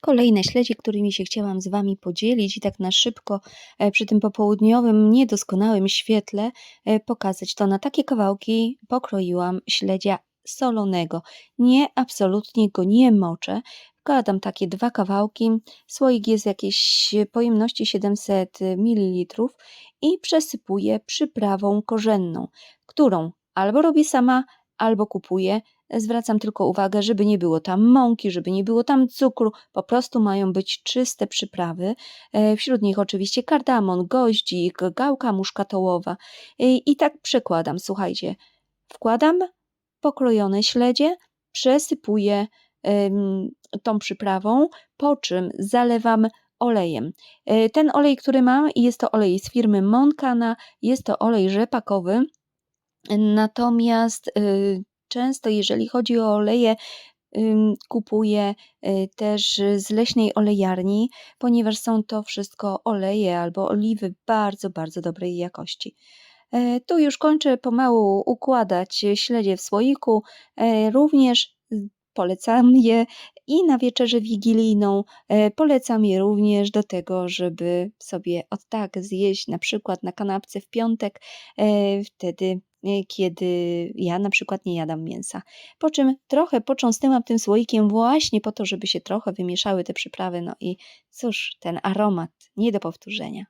Kolejne śledzie, którymi się chciałam z Wami podzielić i tak na szybko e, przy tym popołudniowym, niedoskonałym świetle e, pokazać to. Na takie kawałki pokroiłam śledzia solonego. Nie, absolutnie go nie moczę. Wkładam takie dwa kawałki. Słoik jest jakiejś pojemności 700 ml i przesypuję przyprawą korzenną, którą albo robię sama, albo kupuję. Zwracam tylko uwagę, żeby nie było tam mąki, żeby nie było tam cukru, po prostu mają być czyste przyprawy. E, Wśród nich oczywiście kardamon, goździk, gałka muszkatołowa. E, I tak przekładam, słuchajcie. Wkładam pokrojone śledzie, przesypuję tą przyprawą, po czym zalewam olejem. E, Ten olej, który mam, jest to olej z firmy Moncana, jest to olej rzepakowy. Natomiast y, często, jeżeli chodzi o oleje, kupuję y, też z leśnej olejarni, ponieważ są to wszystko oleje albo oliwy bardzo, bardzo dobrej jakości. E, Tu już kończę pomału układać śledzie w słoiku. E, Również polecam je i na wieczerzę wigilijną. E, Polecam je również do tego, żeby sobie od tak zjeść, na przykład na kanapce w piątek, wtedy kiedy ja na przykład nie jadam mięsa. Po czym trochę począstnęłam tym słoikiem właśnie po to, żeby się trochę wymieszały te przyprawy. No i cóż, ten aromat nie do powtórzenia.